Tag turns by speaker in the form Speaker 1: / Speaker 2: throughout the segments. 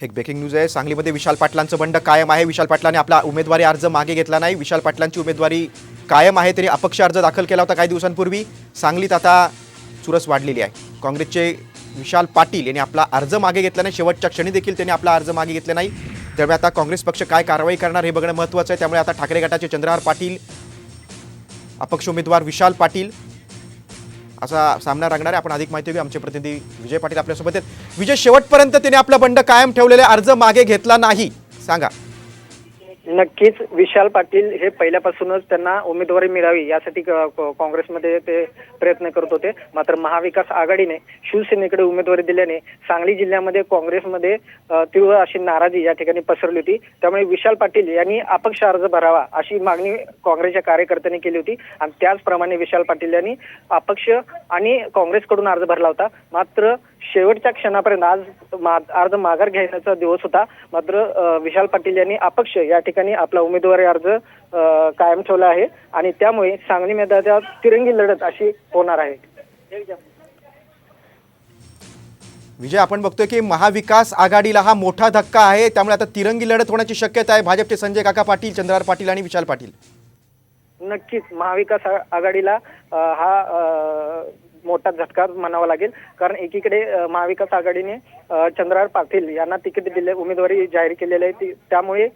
Speaker 1: एक breaking news आहे. सांगलीमध्ये विशाल पाटलांचं बंड कायम आहे. विशाल पाटलांनी आपला उमेदवारी अर्ज मागे घेतला नाही. विशाल पाटलांची उमेदवारी कायम आहे. तरी अपक्ष अर्ज दाखल केला होता काही दिवसांपूर्वी. सांगलीत आता चुरस वाढलेली आहे. काँग्रेसचे विशाल पाटील यांनी आपला अर्ज मागे घेतला नाही. शेवटच्या क्षणी देखील त्यांनी आपला अर्ज मागे घेतला नाही. त्यामुळे आता काँग्रेस पक्ष काय कारवाई करणार हे बघणं महत्त्वाचं आहे. त्यामुळे आता ठाकरे गटाचे चंद्रहार पाटील अपक्ष उमेदवार विशाल पाटील असा सामना रंगणार आहे आपण अधिक माहिती घेऊ. आमचे प्रतिनिधी विजय पाटील आपल्यासोबत आहेत. विजय शेवटपर्यंत त्याने आपला बंड कायम ठेवलेले अर्ज मागे घेतला नाही. सांगा.
Speaker 2: नक्कीच विशाल पाटील हे पहिल्यापासूनच त्यांना उमेदवारी मिळावी यासाठी क- काँग्रेसमध्ये ते प्रयत्न करत होते. मात्र महाविकास आघाडीने शिवसेनेकडे उमेदवारी दिल्याने सांगली जिल्ह्यामध्ये काँग्रेसमध्ये तीव्र अशी नाराजी या ठिकाणी पसरली होती. त्यामुळे विशाल पाटील यांनी अपक्ष अर्ज भरावा अशी मागणी काँग्रेसच्या कार्यकर्त्यांनी केली होती. आणि त्याचप्रमाणे विशाल पाटील यांनी अपक्ष आणि काँग्रेसकडून अर्ज भरला होता. मात्र शेवटच्या क्षणापर्यंत आज मा- अर्ज माघार घेण्याचा दिवस होता. मात्र विशाल पाटील यांनी अपक्ष या ठिकाणी आपला उमेदवारी अर्ज कायम ठेवला आहे आणि त्यामुळे सांगली मैदानात तिरंगी लढत अशी होणार आहे.
Speaker 1: विजय आपण बघतोय की महाविकास आघाडीला हा मोठा धक्का आहे. त्यामुळे आता तिरंगी लढत होण्याची शक्यता आहे. भाजपचे संजय काका पाटील चंद्रहार पाटील आणि विशाल पाटील.
Speaker 2: नक्कीच महाविकास आघाडीला हा मोठा झटका म्हणावा लागेल. कारण एकीकडे महाविकास आघाडीने चंद्रार पाटील यांना तिकीट दिले उमेदवारी जाहीर केलेली आहे. ती- त्यामुळे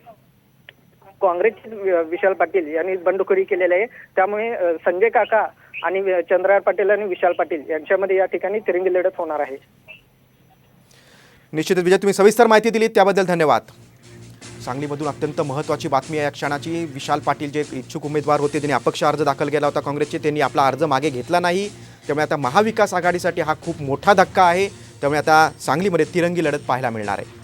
Speaker 2: काँग्रेसचे विशाल पाटील यांनी बंडखोरी केलेली आहे. त्यामुळे संजय काका आणि चंद्रार पाटील आणि विशाल पाटील यांच्यामध्ये या ठिकाणी तिरंगी लढत होणार आहे.
Speaker 1: निश्चितच विजय तुम्ही सविस्तर माहिती दिली त्याबद्दल धन्यवाद. सांगलीमधून अत्यंत महत्त्वाची बातमी आहे. या क्षणाची विशाल पाटील जे इच्छुक उमेदवार होते त्यांनी अपक्ष अर्ज दाखल केला होता काँग्रेसचे त्यांनी आपला अर्ज मागे घेतला नाही. त्यामुळे आता महाविकास आघाडीसाठी हा खूप मोठा धक्का आहे. त्यामुळे आता सांगलीमध्ये तिरंगी लढत पाहायला मिळणार आहे.